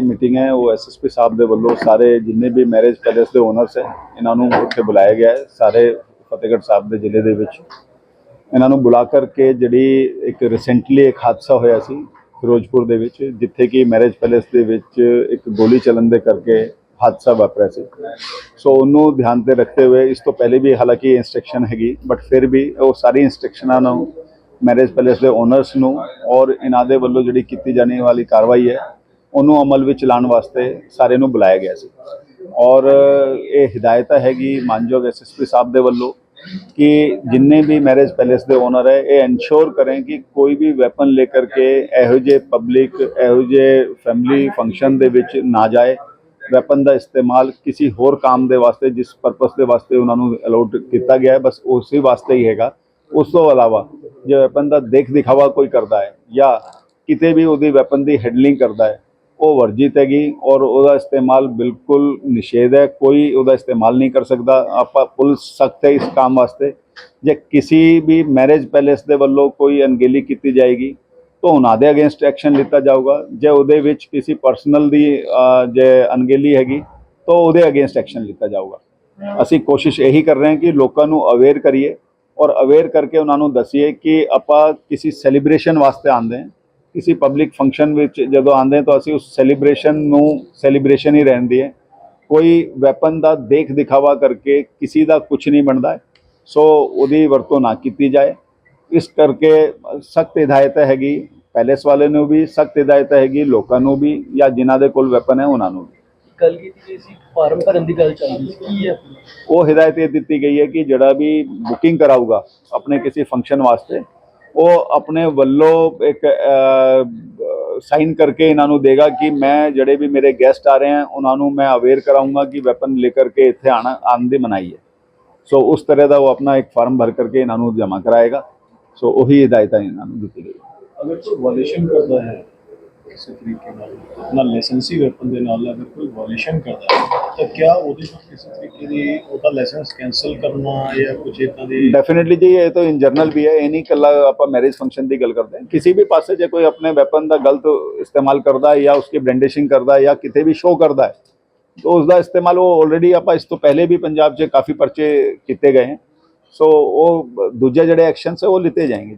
ਜਿਹੜੀ ਮੀਟਿੰਗ ਹੈ, ਉਹ ਐਸਐਸਪੀ ਸਾਹਿਬ ਦੇ ਵੱਲੋਂ ਸਾਰੇ ਜਿੰਨੇ ਵੀ ਮੈਰਿਜ ਪੈਲੇਸ ਦੇ ਓਨਰਸ ਹੈ, ਇਹਨਾਂ ਨੂੰ ਉੱਥੇ ਬੁਲਾਇਆ ਗਿਆ ਹੈ। ਸਾਰੇ ਫਤਿਹਗੜ੍ਹ ਸਾਹਿਬ ਦੇ ਜ਼ਿਲ੍ਹੇ ਦੇ ਵਿੱਚ ਇਹਨਾਂ ਨੂੰ ਬੁਲਾ ਕਰਕੇ ਜਿਹੜੀ ਇੱਕ ਰੀਸੈਂਟਲੀ ਇੱਕ ਹਾਦਸਾ ਹੋਇਆ ਸੀ, ਫਿਰੋਜ਼ਪੁਰ ਦੇ ਵਿੱਚ, ਜਿੱਥੇ ਕਿ ਮੈਰਿਜ ਪੈਲੇਸ ਦੇ ਵਿੱਚ ਇੱਕ ਗੋਲੀ ਚੱਲਣ ਦੇ ਕਰਕੇ ਹਾਦਸਾ ਵਾਪਰਿਆ ਸੀ। ਸੋ ਉਹਨੂੰ ਧਿਆਨ ਤੇ ਰੱਖਦੇ ਹੋਏ ਇਸ ਤੋਂ ਪਹਿਲੇ ਵੀ ਹਾਲਾਂਕਿ ਇਨਸਟਰਕਸ਼ਨ ਹੈਗੀ ਬਟ ਫਿਰ ਵੀ ਉਹ ਸਾਰੀ ਇਨਸਟਰਕਸ਼ਨਾਂ ਨੂੰ ਮੈਰਿਜ ਪੈਲੇਸ ਦੇ ਓਨਰਸ ਨੂੰ ਔਰ ਇਹਨਾਂ ਦੇ ਵੱਲੋਂ ਜਿਹੜੀ ਕੀਤੀ ਜਾਣੇ ਵਾਲੀ ਕਾਰਵਾਈ ਹੈ ਉਹਨੂੰ ਅਮਲ ਵਿੱਚ ਲਾਉਣ ਵਾਸਤੇ ਸਾਰੇ ਨੂੰ ਬੁਲਾਇਆ ਗਿਆ ਸੀ। ਔਰ ਇਹ ਹਦਾਇਤ ਹੈਗੀ ਮਾਨਯੋਗ ਐਸਐਸਪੀ ਸਾਹਿਬ ਦੇ ਵੱਲੋਂ ਕਿ ਜਿੰਨੇ ਵੀ ਮੈਰਿਜ ਪੈਲੇਸ ਦੇ ਓਨਰ ਹੈ, ਇਹ ਇਨਸ਼ੋਰ ਕਰੇ ਕਿ ਕੋਈ ਵੀ ਵੈਪਨ ਲੈ ਕਰਕੇ ਇਹੋ ਜਿਹੇ ਪਬਲਿਕ ਇਹੋ ਜਿਹੇ ਫੈਮਿਲੀ ਫੰਕਸ਼ਨ ਦੇ ਵਿੱਚ ਨਾ ਜਾਏ। ਵੈਪਨ ਦਾ ਇਸਤੇਮਾਲ ਕਿਸੇ ਹੋਰ ਕੰਮ ਦੇ ਵਾਸਤੇ, ਜਿਸ ਪਰਪਸ ਦੇ ਵਾਸਤੇ ਉਹਨਾਂ ਨੂੰ ਅਲਾਉਡ ਕੀਤਾ ਗਿਆ ਹੈ, ਬਸ ਉਸੇ ਵਾਸਤੇ ਹੀ ਹੈਗਾ। ਉਸ ਤੋਂ ਇਲਾਵਾ ਜੇ ਵੈਪਨ ਦਾ ਦੇਖ ਦਿਖਾਵਾ ਕੋਈ ਕਰਦਾ ਹੈ ਜਾਂ ਕਿਤੇ ਵੀ ਉਹਦੀ ਵੈਪਨ ਦੀ ਹੈਂਡਲਿੰਗ ਕਰਦਾ ਹੈ ਉਹ ਵਰਜਿਤ ਹੈਗੀ ਔਰ ਉਹਦਾ ਇਸਤੇਮਾਲ ਬਿਲਕੁਲ ਨਿਸ਼ੇਧ ਹੈ, ਕੋਈ ਉਹਦਾ ਇਸਤੇਮਾਲ ਨਹੀਂ ਕਰ ਸਕਦਾ। ਆਪਾਂ ਪੁਲਿਸ ਸਖਤ ਹੈ ਇਸ ਕੰਮ ਵਾਸਤੇ। ਜੇ ਕਿਸੇ ਵੀ ਮੈਰਿਜ ਪੈਲੇਸ ਦੇ ਵੱਲੋਂ ਕੋਈ ਅਣਗਹਿਲੀ ਕੀਤੀ ਜਾਏਗੀ, ਤਾਂ ਉਹਨਾਂ ਦੇ ਅਗੇਂਸਟ ਐਕਸ਼ਨ ਲਿੱਤਾ ਜਾਊਗਾ। ਜੇ ਉਹਦੇ ਵਿੱਚ ਕਿਸੇ ਪਰਸਨਲ ਦੀ ਜੇ ਅਣਗਹਿਲੀ ਹੈਗੀ, ਤਾਂ ਉਹਦੇ ਅਗੇਂਸਟ ਐਕਸ਼ਨ ਲਿੱਤਾ ਜਾਊਗਾ। ਅਸੀਂ ਕੋਸ਼ਿਸ਼ ਇਹੀ ਕਰ ਰਹੇ ਹਾਂ ਕਿ ਲੋਕਾਂ ਨੂੰ ਅਵੇਅਰ ਕਰੀਏ ਔਰ ਅਵੇਅਰ ਕਰਕੇ ਉਹਨਾਂ ਨੂੰ ਦਸੀਏ ਕਿ ਆਪਾਂ ਕਿਸੇ ਸੈਲੀਬ੍ਰੇਸ਼ਨ ਵਾਸਤੇ ਆਂਦੇ ਹਾਂ। ਕਿਸੇ ਪਬਲਿਕ ਫੰਕਸ਼ਨ ਵਿੱਚ ਜਦੋਂ ਆਂਦੇ ਹਾਂ ਤਾਂ ਅਸੀਂ ਉਸ ਸੈਲੀਬ੍ਰੇਸ਼ਨ ਨੂੰ ਸੈਲੀਬ੍ਰੇਸ਼ਨ ਹੀ ਰਹਿੰਦੀ ਹੈ। ਕੋਈ ਵੈਪਨ ਦਾ ਦੇਖ ਦਿਖਾਵਾ ਕਰਕੇ ਕਿਸੇ ਦਾ ਕੁਝ ਨਹੀਂ ਬਣਦਾ। ਸੋ ਉਹਦੀ ਵਰਤੋਂ ਨਾ ਕੀਤੀ ਜਾਏ। ਇਸ ਕਰਕੇ ਸਖਤ ਹਦਾਇਤ ਹੈਗੀ ਪੈਲੇਸ ਵਾਲੇ ਨੂੰ ਵੀ ਸਖਤ ਹਦਾਇਤ ਹੈਗੀ ਲੋਕਾਂ ਨੂੰ ਵੀ ਜਾਂ ਜਿਨ੍ਹਾਂ ਦੇ ਕੋਲ ਵੈਪਨ ਹੈ ਉਹਨਾਂ ਨੂੰ ਵੀ। ਗੱਲ ਕੀਤੀ ਸੀ ਫਾਰਮ ਭਰਨ ਦੀ ਗੱਲ ਚੱਲ ਰਹੀ ਸੀ। ਕੀ ਹੈ ਉਹ ਹਦਾਇਤ ਇਹ ਦਿੱਤੀ ਗਈ ਹੈ ਕਿ ਜਿਹੜਾ ਵੀ ਬੁਕਿੰਗ ਕਰਾਊਗਾ ਆਪਣੇ ਕਿਸੇ ਫੰਕਸ਼ਨ ਵਾਸਤੇ ਉਹ ਆਪਣੇ ਵੱਲੋਂ ਇੱਕ ਸਾਈਨ ਕਰਕੇ ਇਹਨਾਂ ਨੂੰ ਦੇਗਾ ਕਿ ਮੈਂ ਜਿਹੜੇ ਵੀ ਮੇਰੇ ਗੈਸਟ ਆ ਰਹੇ ਹਨ ਉਹਨਾਂ ਨੂੰ ਮੈਂ ਅਵੇਅਰ ਕਰਾਊਂਗਾ ਕਿ ਵੈਪਨ ਲੈ ਕਰਕੇ ਇੱਥੇ ਆਣਾ, ਆਉਣ ਦੀ ਮਨਾਹੀ ਹੈ। ਸੋ ਉਸ ਤਰ੍ਹਾਂ ਦਾ ਉਹ ਆਪਣਾ ਇੱਕ ਫਾਰਮ ਭਰ ਕਰਕੇ ਇਹਨਾਂ ਨੂੰ ਜਮ੍ਹਾਂ ਕਰਾਏਗਾ। ਸੋ ਉਹੀ ਹਦਾਇਤਾਂ ਇਹਨਾਂ ਨੂੰ ਦਿੱਤੀ ਗਈ ਅਗਰ ਕੋਈ ਵਾਇਲੇਸ਼ਨ ਕਰਦਾ ਹੈ ਕਿਸੇ ਤਰੀਕੇ ਨਾਲ ਆਪਣਾ ਲਾਇਸੈਂਸੀ ਵੈਪਨ ਦੇ ਨਾਲ ਅਗਰ ਕੋਈ ਵਾਇਲੇਸ਼ਨ ਕਰਦਾ ਹੈ। ਤਾਂ ਕਿਆ ਉਹਦੇ ਤੋਂ ਕਿਸੇ ਤਰੀਕੇ ਦੀ ਉਹਦਾ ਲਾਇਸੈਂਸ ਕੈਨਸਲ ਕਰਨਾ ਜਾਂ ਕੁਝ ਇਦਾਂ ਦੀ ਡੈਫੀਨਿਟਲੀ ਜੀ, ਇਹ ਤਾਂ ਇਨ ਜਨਰਲ ਵੀ ਹੈ, ਇਹ ਨਹੀਂ ਕੱਲਾ ਆਪਾਂ ਮੈਰਿਜ ਫੰਕਸ਼ਨ ਦੀ ਗੱਲ ਕਰਦੇ ਹਾਂ। ਕਿਸੇ ਵੀ ਪਾਸੇ ਜੇ ਕੋਈ ਆਪਣੇ ਵੈਪਨ ਦਾ ਗਲਤ ਇਸਤੇਮਾਲ ਕਰਦਾ ਹੈ ਜਾਂ ਉਸकी ਬ੍ਰੈਂਡਿਸ਼ਿੰਗ ਕਰਦਾ ਹੈ ਜਾਂ ਕਿਤੇ ਵੀ ਸ਼ੋਅ ਕਰਦਾ ਹੈ, ਤਾਂ ਉਸ ਦਾ ਇਸਤੇਮਾਲ ਉਹ ਆਲਰੇਡੀ ਆਪਾਂ ਇਸ ਤੋਂ ਪਹਿਲੇ ਵੀ ਪੰਜਾਬ 'ਚ ਕਾਫੀ ਪਰਚੇ ਕੀਤੇ ਗਏ ਹਨ ਸੋ ਉਹ ਦੂਜੇ ਜਿਹੜੇ ਐਕਸ਼ਨਸ ਹੈ, ਉਹ ਲਿੱਤੇ ਜਾਣਗੇ